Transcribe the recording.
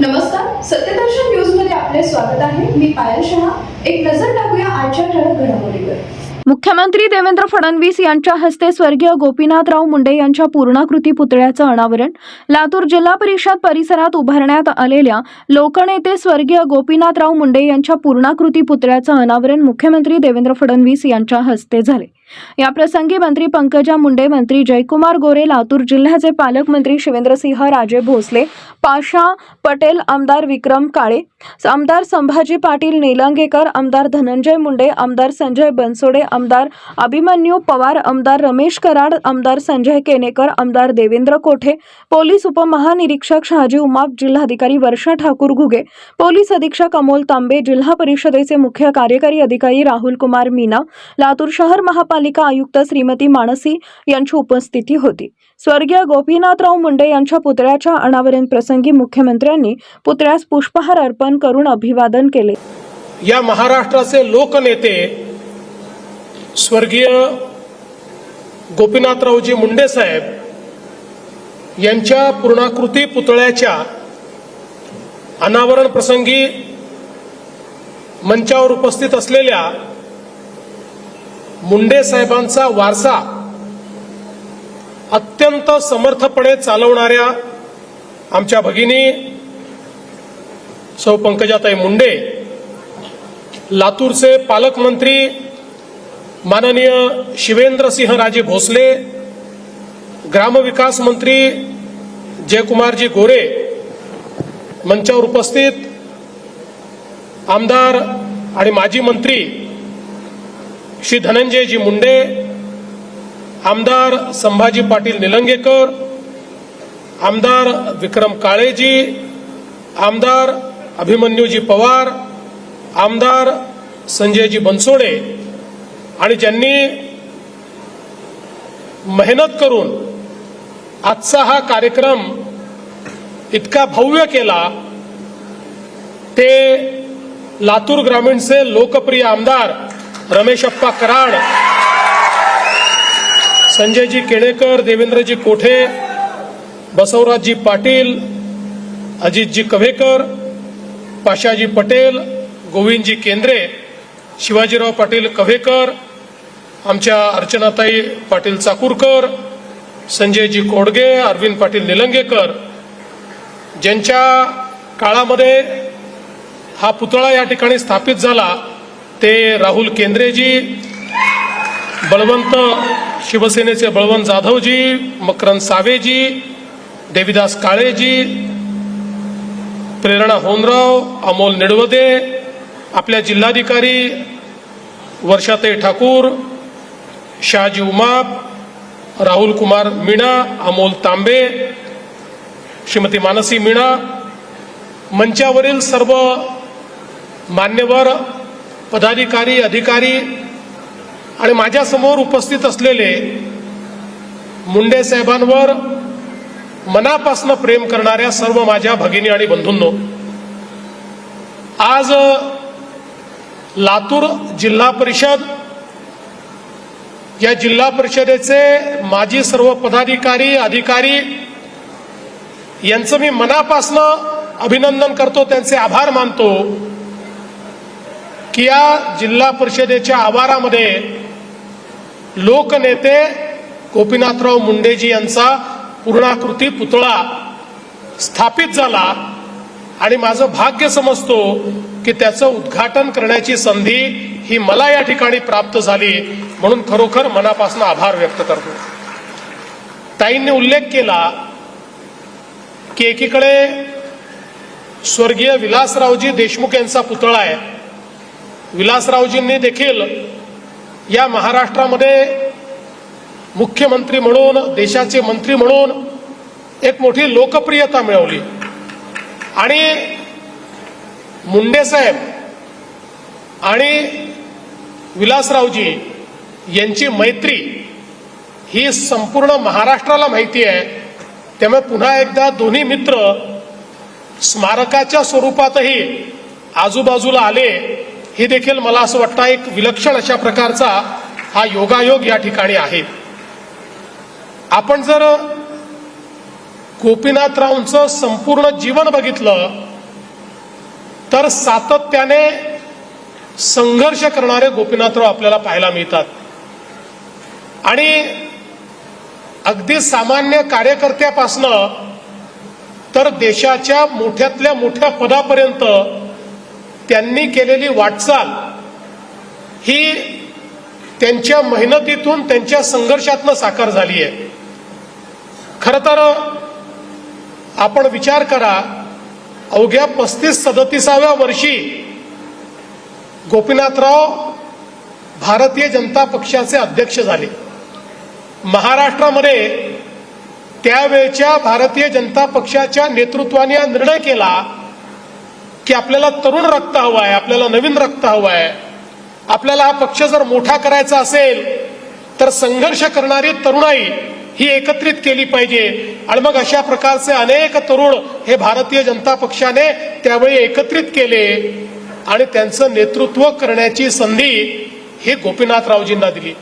नमस्कार सत्यदर्शन न्यूजमध्ये आपले स्वागत आहे. मी पायल शहा. एक नजर टाकूया आजच्या ठळक घडामोडीवर. मुख्यमंत्री देवेंद्र फडणवीस यांच्या हस्ते स्वर्गीय गोपीनाथराव मुंडे यांच्या पूर्णाकृती पुतळ्याचं अनावरण. लातूर जिल्हा परिषद परिसरात उभारण्यात आलेल्या लोकनेते स्वर्गीय गोपीनाथराव मुंडे यांच्या पूर्णाकृती पुतळ्याचं अनावरण मुख्यमंत्री देवेंद्र फडणवीस यांच्या हस्ते झाले. याप्रसंगी मंत्री पंकजा मुंडे मंत्री जयकुमार गोरे लातूर जिल्ह्याचे पालकमंत्री शिवेंद्रसिंह राजे भोसले पाशा पटेल आमदार विक्रम काळे आमदार संभाजी पाटील निलंगेकर आमदार धनंजय मुंडे आमदार संजय बनसोडे आमदार अभिमन्यू पवार आमदार रमेश कराड आमदार संजय केनेकर आमदार देवेंद्र कोठे पोलीस उपमहानिरीक्षक शहाजी उमाप जिल्हाधिकारी वर्षा ठाकूर घुगे पोलीस अधीक्षक अमोल तांबे जिल्हा परिषदेचे मुख्य कार्यकारी अधिकारी राहुल कुमार मीना लातूर शहर महापालिका महापालिका आयुक्त श्रीमती मानसी यांची उपस्थिती होती. स्वर्गीय गोपीनाथराव मुंडे यांच्या पुतळ्याच्या अनावरण प्रसंगी मुख्यमंत्र्यांनी पुतळ्यास पुष्पहार अर्पण करून अभिवादन केले. या महाराष्ट्राचे लोकनेते स्वर्गीय गोपीनाथरावजी मुंडे साहेब यांच्या पूर्णाकृती पुतळ्याच्या अनावरण प्रसंगी मंचावर उपस्थित असलेल्या मुंडे साहेबांचा वारसा अत्यंत समर्थपणे चालवणाऱ्या आमच्या भगिनी सौ पंकजाताई मुंडे लातूरचे पालकमंत्री माननीय शिवेंद्रसिंह राजे भोसले ग्रामविकास मंत्री जयकुमारजी गोरे मंचावर उपस्थित आमदार आणि माजी मंत्री श्री धनंजयजी मुंडे आमदार संभाजी पाटील निलंगेकर आमदार विक्रम काळेजी आमदार अभिमन्यूजी पवार आमदार संजयजी बनसोडे आणि ज्यांनी मेहनत करून आजचा हा कार्यक्रम इतका भव्य केला ते लातूर ग्रामीणचे लोकप्रिय आमदार रमेशप्पा कराड संजयजी केळेकर देवेंद्रजी कोठे बसवराजजी पाटील अजितजी कव्हेकर पाशाजी पटेल गोविंदजी केंद्रे शिवाजीराव पाटील कव्हेकर आमच्या अर्चनाताई पाटील चाकूरकर संजयजी कोडगे अरविंद पाटील निलंगेकर. ज्यांच्या काळामध्ये हा पुतळा या ठिकाणी स्थापित झाला ते राहुल केंद्रेजी बळवंत शिवसेनेचे बळवंत जाधवजी मकरंद सावेजी देवीदास काळेजी प्रेरणा होनराव अमोल निडवदे आपल्या जिल्हाधिकारी वर्षाताई ठाकूर शहाजी उमाप राहुल कुमार मीणा अमोल तांबे श्रीमती मानसी मीणा मंचावरील सर्व मान्यवर पदाधिकारी अधिकारी आणि माझ्यासमोर उपस्थित असलेले मुंडे साहेबांवर मनापासनं प्रेम करणाऱ्या सर्व माझ्या भगिनी आणि बंधूंनो आज लातूर जिल्हा परिषद या जिल्हा परिषदेचे माजी सर्व पदाधिकारी अधिकारी यांचं मी मनापासनं अभिनंदन करतो त्यांचे आभार मानतो. की या जिल्हा परिषदेच्या आवारामध्ये लोकनेते गोपीनाथराव मुंडेजी यांचा पूर्णाकृती पुतळा स्थापित झाला आणि माझं भाग्य समजतो की त्याचं उद्घाटन करण्याची संधी ही मला या ठिकाणी प्राप्त झाली म्हणून खरोखर मनापासून आभार व्यक्त करतो. ताईंनी उल्लेख केला की एकीकडे स्वर्गीय विलासरावजी देशमुख यांचा पुतळा आहे. विलासरावजींनी देखील या महाराष्ट्रामध्ये मुख्यमंत्री म्हणून देशाचे मंत्री म्हणून एक मोठी लोकप्रियता मिळवली. आणि मुंडे साहेब आणि विलासरावजी यांची मैत्री ही संपूर्ण महाराष्ट्राला माहिती आहे. त्यामुळे पुन्हा एकदा दोन्ही मित्र स्मारकाच्या स्वरूपातही आजूबाजूला आले. हे देखील मला असं वाटतं एक विलक्षण अशा प्रकारचा हा योगायोग या ठिकाणी आहे. आपण जर गोपीनाथरावांचं संपूर्ण जीवन बघितलं तर सातत्याने संघर्ष करणारे गोपीनाथराव आपल्याला पाहायला मिळतात. आणि अगदी सामान्य कार्यकर्त्यापासनं तर देशाच्या मोठ्यातल्या मोठ्या पदापर्यंत त्यांनी केलेली वाटचाल ही त्यांच्या मेहनतीतून त्यांच्या संघर्षातनं साकार झाली आहे खर तर आपण विचार करा अवघ्या पस्तीस सदतीसाव्या वर्षी गोपीनाथराव भारतीय जनता पक्षाचे अध्यक्ष झाले. महाराष्ट्रामध्ये त्यावेळच्या भारतीय जनता पक्षाच्या नेतृत्वाने हा निर्णय केला की आपल्याला तरुण रक्त हवं आहे आपल्याला नवीन रक्त हवं आहे आपल्याला हा पक्ष जर मोठा करायचा असेल तर संघर्ष करणारी तरुणाई ही एकत्रित केली पाहिजे. आणि मग अशा प्रकारचे अनेक तरुण हे भारतीय जनता पक्षाने त्यावेळी एकत्रित केले. आणि त्यांचं नेतृत्व करण्याची संधी हे गोपीनाथरावजींना दिली.